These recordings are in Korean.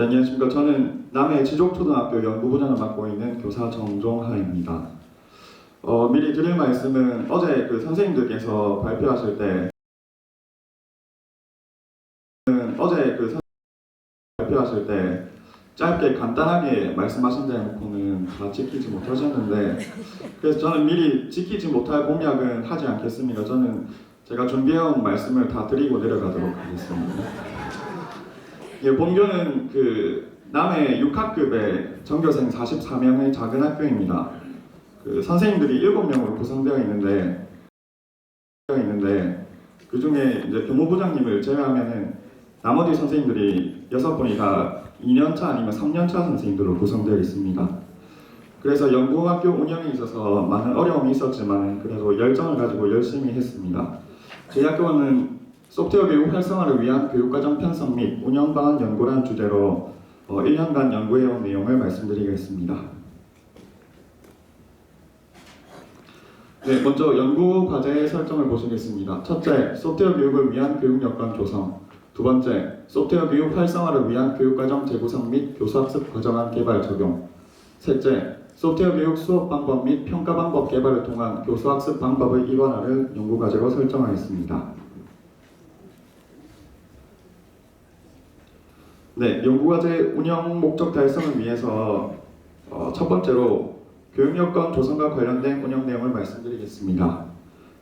네, 안녕하십니까. 저는 남해 지족초등학교 연구부장을 맡고 있는 교사 정종하입니다. 어, 미리 드릴 말씀은 어제 그 선생님들께서 발표하실 때 음, 어제 그 선- 발표하실 때 짧게 간단하게 말씀하신 대놓고는 다 지키지 못하셨는데 그래서 저는 미리 지키지 못할 공약은 하지 않겠습니다. 저는 제가 준비해온 말씀을 다 드리고 내려가도록 하겠습니다. 예, 본교는 그 남해 6학급의 전교생 44명의 작은 학교입니다. 그 선생님들이 7명으로 구성되어 있는데 있는데 그 중에 이제 교무부장님을 제외하면은 나머지 선생님들이 여섯 분이 다 2년차 아니면 3년차 선생님들로 구성되어 있습니다. 그래서 연구학교 운영에 있어서 많은 어려움이 있었지만 그래도 열정을 가지고 열심히 했습니다. 저희 학교는 소프트웨어 교육 활성화를 위한 교육과정 편성 및 운영 방안 연구라는 주제로 어, 1년간 연구해온 내용을 말씀드리겠습니다. 네, 먼저 연구 과제 설정을 보시겠습니다. 첫째, 소프트웨어 교육을 위한 교육 여건 조성. 두 번째, 소프트웨어 교육 활성화를 위한 교육과정 재구성 및 교수학습 과정안 개발 적용. 셋째, 소프트웨어 교육 수업 방법 및 평가 방법 개발을 통한 교수학습 방법의 일원화를 연구 과제로 설정하였습니다. 네, 연구과제 운영 목적 달성을 위해서 어, 첫 번째로 교육 여건 조성과 관련된 운영 내용을 말씀드리겠습니다.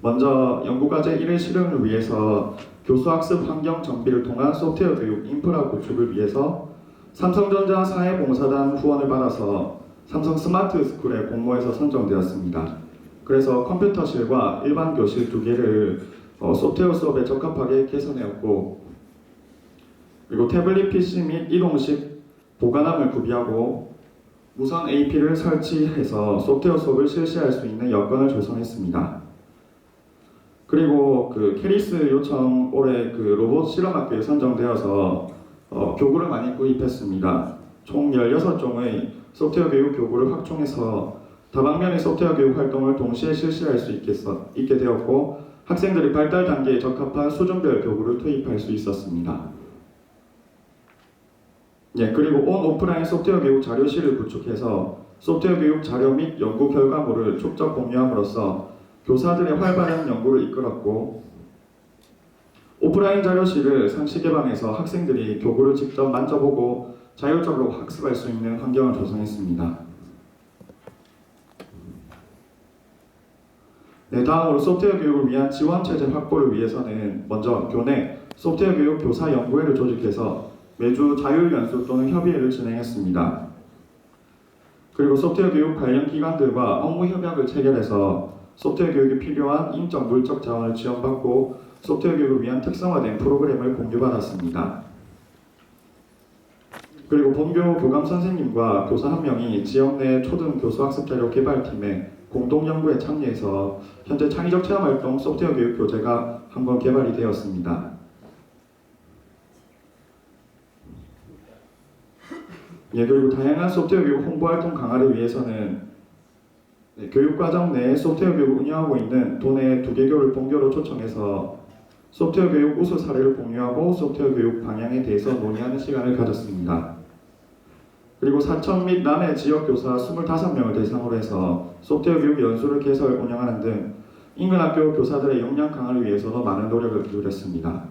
먼저 연구과제 1회 실행을 위해서 교수학습 환경 정비를 통한 소프트웨어 교육 인프라 구축을 위해서 삼성전자 사회봉사단 후원을 받아서 삼성 스마트 스쿨의 공모에서 선정되었습니다. 그래서 컴퓨터실과 일반 교실 두 개를 어, 소프트웨어 수업에 적합하게 개선해왔고 그리고 태블릿 PC 및 이동식 보관함을 구비하고 무선 AP를 설치해서 소프트웨어 수업을 실시할 수 있는 여건을 조성했습니다. 그리고 그 캐리스 요청 올해 그 로봇 실험학교에 선정되어서 어, 교구를 많이 구입했습니다. 총 16종의 소프트웨어 교육 교구를 확충해서 다방면의 소프트웨어 교육 활동을 동시에 실시할 수 있겠어, 있게 되었고 학생들이 발달 단계에 적합한 수준별 교구를 투입할 수 있었습니다. 예, 그리고 온 오프라인 소프트웨어 교육 자료실을 구축해서 소프트웨어 교육 자료 및 연구 결과물을 축적 공유함으로써 교사들의 활발한 연구를 이끌었고 오프라인 자료실을 상시 개방해서 학생들이 교구를 직접 만져보고 자율적으로 학습할 수 있는 환경을 조성했습니다. 네, 다음으로 소프트웨어 교육을 위한 지원 체제 확보를 위해서는 먼저 교내 소프트웨어 교육 교사 연구회를 조직해서 매주 자율 연수 또는 협의회를 진행했습니다. 그리고 소프트웨어 교육 관련 기관들과 업무 협약을 체결해서 소프트웨어 교육이 필요한 인적 물적 자원을 지원받고 소프트웨어 교육을 위한 특성화된 프로그램을 공유받았습니다. 그리고 본교 교감 선생님과 교사 한 명이 지역 내 초등 교수 학습 자료 개발팀에 공동 연구에 참여해서 현재 창의적 체험 활동 소프트웨어 교육 교재가 한권 개발이 되었습니다. 예, 그리고 다양한 소프트웨어 교육 홍보 활동 강화를 위해서는 네, 교육과정 내에 소프트웨어 교육을 운영하고 있는 도내 두 개 교를 본교로 초청해서 소프트웨어 교육 우수 사례를 공유하고 소프트웨어 교육 방향에 대해서 논의하는 시간을 가졌습니다. 그리고 사천 및 남해 지역 교사 25명을 대상으로 해서 소프트웨어 교육 연수를 개설 운영하는 등 인근 학교 교사들의 역량 강화를 위해서도 많은 노력을 기울였습니다.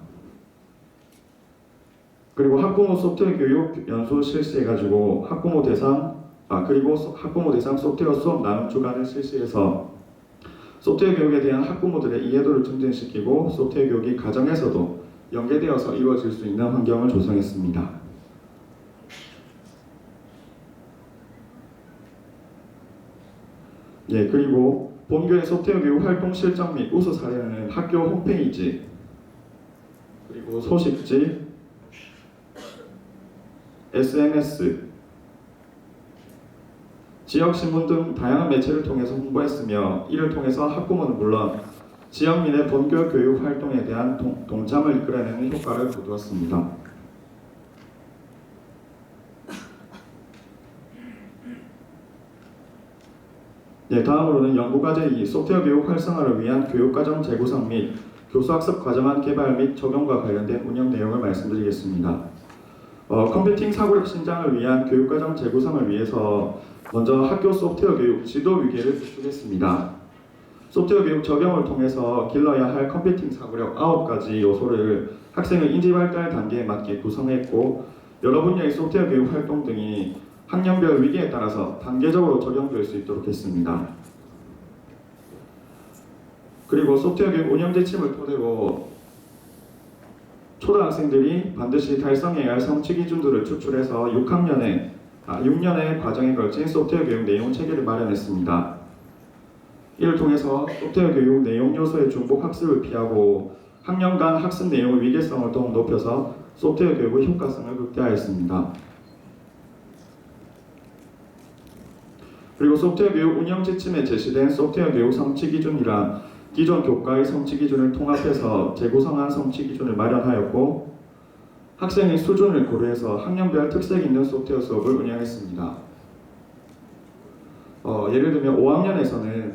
그리고 학부모 소프트웨어 교육 연수 실시해가지고 학부모 대상 아 그리고 소- 학부모 대상 소프트웨어 수업 나눔 주간을 실시해서 소프트웨어 교육에 대한 학부모들의 이해도를 증진시키고 소프트웨어 교육이 가정에서도 연계되어서 이루어질 수 있는 환경을 조성했습니다. 예 그리고 본교의 소프트웨어 교육 활동 실정 및 우수 사례는 학교 홈페이지 그리고 소식지 SNS, 지역 신문 등 다양한 매체를 통해서 홍보했으며 이를 통해서 학부모는 물론 지역민의 본교 교육 활동에 대한 동, 동참을 이끌어내는 효과를 거두었습니다. 네, 다음으로는 연구과제 2 소프트웨어 교육 활성화를 위한 교육과정 재구성 및 교수학습 과정안 개발 및 적용과 관련된 운영 내용을 말씀드리겠습니다. 어, 컴퓨팅 사고력 신장을 위한 교육과정 재구성을 위해서 먼저 학교 소프트웨어 교육 지도 위계를 구축했습니다. 소프트웨어 교육 적용을 통해서 길러야 할 컴퓨팅 사고력 9가지 요소를 학생의 인지 발달 단계에 맞게 구성했고 여러 분야의 소프트웨어 교육 활동 등이 학년별 위기에 따라서 단계적으로 적용될 수 있도록 했습니다. 그리고 소프트웨어 교육 운영 지침을 토대로 초등학생들이 반드시 달성해야 할 성취 기준들을 추출해서 6학년에 아, 6년의 과정에 걸친 소프트웨어 교육 내용 체계를 마련했습니다. 이를 통해서 소프트웨어 교육 내용 요소의 중복 학습을 피하고 학년 간 학습 내용의 위계성을 더욱 높여서 소프트웨어 교육의 효과성을 극대화했습니다. 그리고 소프트웨어 교육 운영 지침에 제시된 소프트웨어 교육 성취 기준이란 기존 교과의 성취 기준을 통합해서 재구성한 성취 기준을 마련하였고 학생의 수준을 고려해서 학년별 특색 있는 소프트웨어 수업을 운영했습니다. 어, 예를 들면 5학년에서는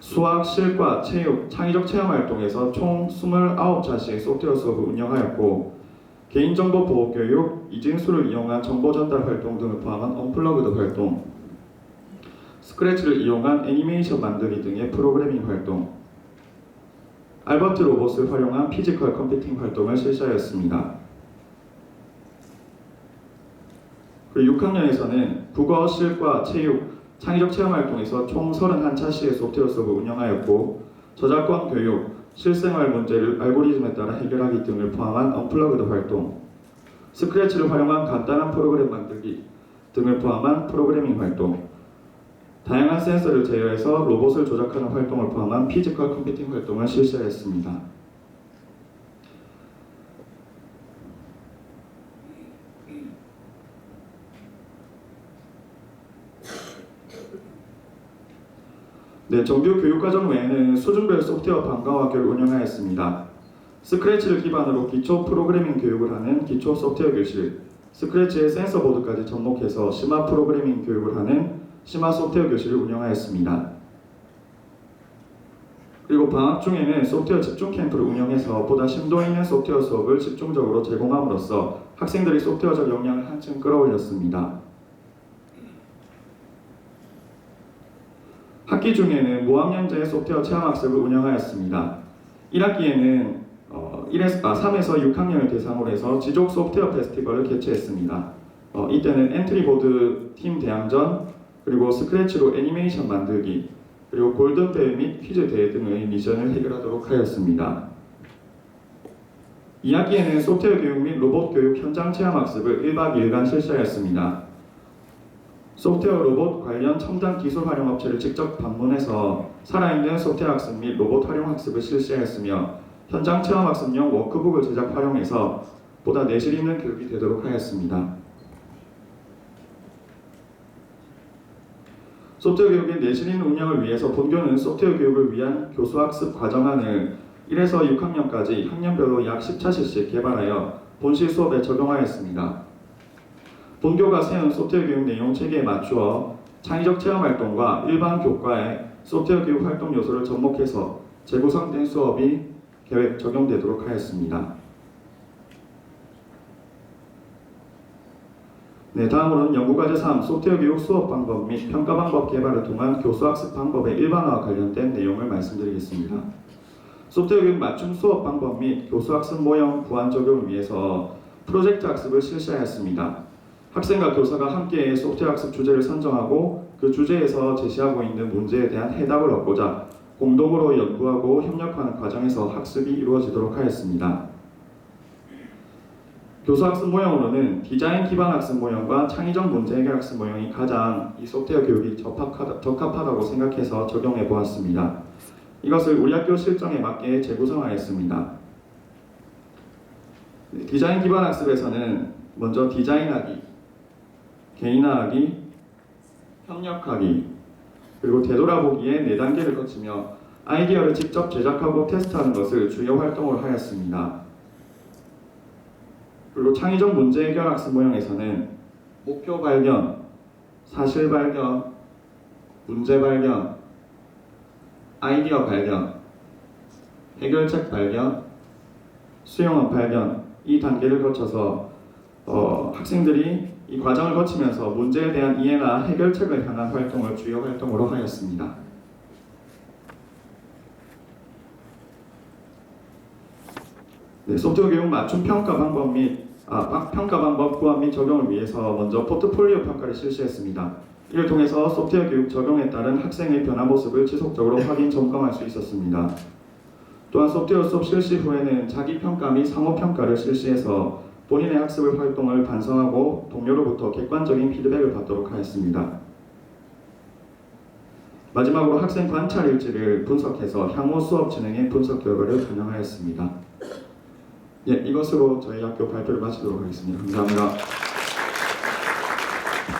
수학, 실과, 체육, 창의적 체험 활동에서 총 29차시의 소프트웨어 수업을 운영하였고 개인정보 보호 교육, 이진수를 이용한 정보 전달 활동 등을 포함한 언플러그드 활동, 스크래치를 이용한 애니메이션 만들기 등의 프로그래밍 활동, 알버트 로봇을 활용한 피지컬 컴퓨팅 활동을 실시하였습니다. 그리고 6학년에서는 국어, 실과, 체육, 창의적 체험 활동에서 총 31차시의 소프트웨어 수업을 운영하였고 저작권 교육, 실생활 문제를 알고리즘에 따라 해결하기 등을 포함한 언플러그드 활동, 스크래치를 활용한 간단한 프로그램 만들기 등을 포함한 프로그래밍 활동, 다양한 센서를 제어해서 로봇을 조작하는 활동을 포함한 피지컬 컴퓨팅 활동을 실시했습니다. 네, 정규 교육과정 외에는 수준별 소프트웨어 방과 학교를 운영하였습니다. 스크래치를 기반으로 기초 프로그래밍 교육을 하는 기초 소프트웨어 교실, 스크래치의 센서 보드까지 접목해서 심화 프로그래밍 교육을 하는 심화 소프트웨어 교실을 운영하였습니다. 그리고 방학 중에는 소프트웨어 집중 캠프를 운영해서 보다 심도 있는 소프트웨어 수업을 집중적으로 제공함으로써 학생들의 소프트웨어적 역량을 한층 끌어올렸습니다. 학기 중에는 무학년제 소프트웨어 체험학습을 운영하였습니다. 1학기에는 어, 1에서, 아, 3에서 6학년을 대상으로 해서 지족 소프트웨어 페스티벌을 개최했습니다. 어, 이때는 엔트리보드 팀 대항전, 그리고 스크래치로 애니메이션 만들기, 그리고 골든벨 및 퀴즈 대회 등의 미션을 해결하도록 하였습니다. 2학기에는 소프트웨어 교육 및 로봇 교육 현장 체험 학습을 1박 2일간 실시하였습니다. 소프트웨어 로봇 관련 첨단 기술 활용 업체를 직접 방문해서 살아있는 소프트웨어 학습 및 로봇 활용 학습을 실시하였으며 현장 체험 학습용 워크북을 제작 활용해서 보다 내실 있는 교육이 되도록 하였습니다. 소프트웨어 교육의 있는 운영을 위해서 본교는 소프트웨어 교육을 위한 교수 학습 과정안을 1에서 6학년까지 학년별로 약 10차시씩 개발하여 본실 수업에 적용하였습니다. 본교가 세운 소프트웨어 교육 내용 체계에 맞추어 창의적 체험 활동과 일반 교과의 소프트웨어 교육 활동 요소를 접목해서 재구성된 수업이 계획 적용되도록 하였습니다. 네, 다음으로는 연구과제 3 소프트웨어 교육 수업 방법 및 평가 방법 개발을 통한 교수 학습 방법의 일반화와 관련된 내용을 말씀드리겠습니다. 소프트웨어 교육 맞춤 수업 방법 및 교수 학습 모형 구안 적용을 위해서 프로젝트 학습을 실시하였습니다. 학생과 교사가 함께 소프트웨어 학습 주제를 선정하고 그 주제에서 제시하고 있는 문제에 대한 해답을 얻고자 공동으로 연구하고 협력하는 과정에서 학습이 이루어지도록 하였습니다. 교수 학습 모형으로는 디자인 기반 학습 모형과 창의적 문제 해결 학습 모형이 가장 이 소프트웨어 교육이 적합하다, 적합하다고 생각해서 적용해 보았습니다. 이것을 우리 학교 실정에 맞게 재구성하였습니다. 디자인 기반 학습에서는 먼저 디자인하기, 개인화하기, 협력하기, 그리고 되돌아보기의 네 단계를 거치며 아이디어를 직접 제작하고 테스트하는 것을 주요 활동으로 하였습니다. 그리고 창의적 문제 해결 학습 모형에서는 목표 발견, 사실 발견, 문제 발견, 아이디어 발견, 해결책 발견, 수용업 발견 이 단계를 거쳐서 어, 학생들이 이 과정을 거치면서 문제에 대한 이해나 해결책을 향한 활동을 주요 활동으로 하였습니다. 네, 소프트웨어 교육 맞춤 평가 방법 및 아, 방- 평가 방법 구합 및 적용을 위해서 먼저 포트폴리오 평가를 실시했습니다. 이를 통해서 소프트웨어 교육 적용에 따른 학생의 변화 모습을 지속적으로 확인 점검할 수 있었습니다. 또한 소프트웨어 수업 실시 후에는 자기 평가 및 상호 평가를 실시해서 본인의 학습을 활동을 반성하고 동료로부터 객관적인 피드백을 받도록 하였습니다. 마지막으로 학생 관찰 일지를 분석해서 향후 수업 진행의 분석 결과를 반영하였습니다. 예, 이것으로 저희 학교 발표를 마치도록 하겠습니다. 감사합니다.